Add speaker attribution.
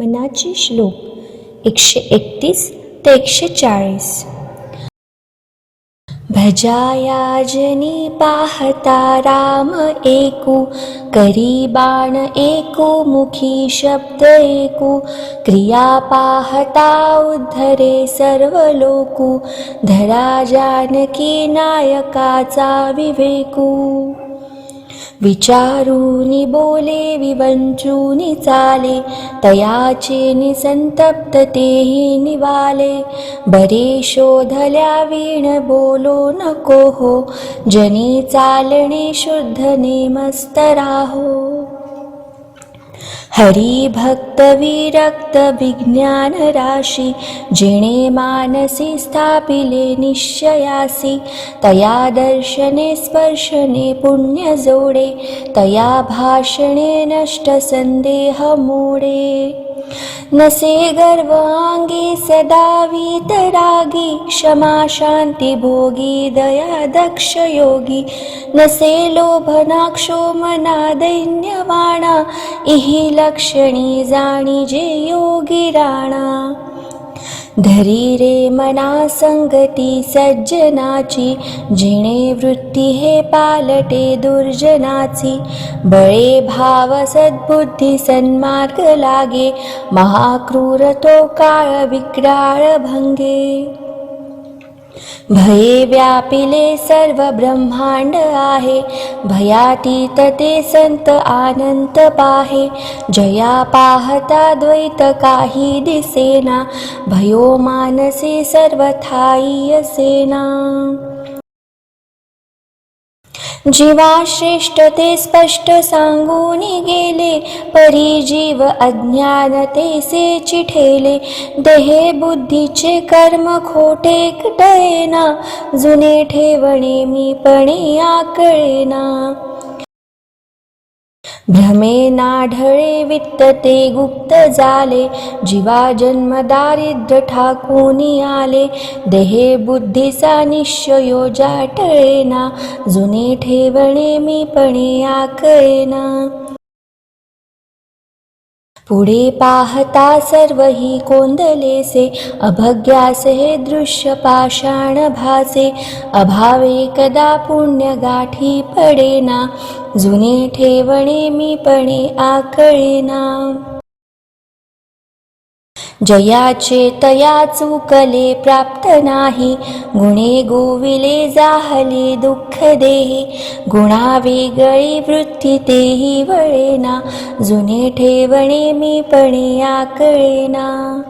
Speaker 1: मनाचे श्लोक एकशे एकतीस ते एकशे चाळीस. भजायाजनी पाहता राम एकू करी बाण एकू मुखी शब्द एकू क्रिया पाहता उद्धरे सर्व लोकू धरा जानकी नायकाचा विवेकू. विचारूनी बोले विवंचूनी चाले तयाचे निसंतप्त तेही निवाले। बरे शोधल्या वीण बोलो नको हो जनी चालणे शुद्ध नेमस्त राहो हरिभक्तविरक्तविज्ञानराशि जिणे मानसि स्थापिले निश्चयासि। तया दर्शने स्पर्शने पुण्यजोडे तया भाषणे नष्टसन्देहमूढे। न से गर्वाङ्गे सदा वीतरागी क्षमा शान्तिभोगी दया दक्षयोगी न से लोभनाक्षो मनादैन्यमाणा इही लक्षणी जाणी जे योगी राणा. धरी रे मना संगती सज्जनाची जिणे वृत्ती हे पालटे दुर्जनाची. बळे भाव सद्बुद्धी सन्मार्ग लागे महाक्रूर तो काळ विक्राळ भंगे. भये व्यापिले सर्व ब्रह्मांड आहे. भयातीत ते संत आनंद पाहे. जया पाहता द्वैत काही दिसेना. भयो मानसे सर्वथाई सेना. जीवा श्रेष्ठ ते स्पष्ट सांगून गेले. परी जीव अज्ञानतेसे चिठेले देहे बुद्धीचे कर्म खोटे कटळेना जुने ठेवणे मी पणे आकळेना. भ्रमे नाढळे वित्त ते गुप्त झाले जीवा जन्म दारिद्र ठाकूनी आले. देहे बुद्धीचा निश्चयो जाटळेना जुने ठेवणे मी पणे आकळेना. पुढे पाहता सर्व ही कोंदलेसे अभग्यास हे दृश्य पाषाण भासे अभावे कदा पुण्य गाठी पडेना जुने ठेवणे मी पणे आकळेना. जयाचे तया चुकले प्राप्त नाही. गुणे गोविले जाहले दुःख देही. गुणा वेगळी वृत्ती तेही वळेना. जुने ठेवणे मी पणे आकळेना.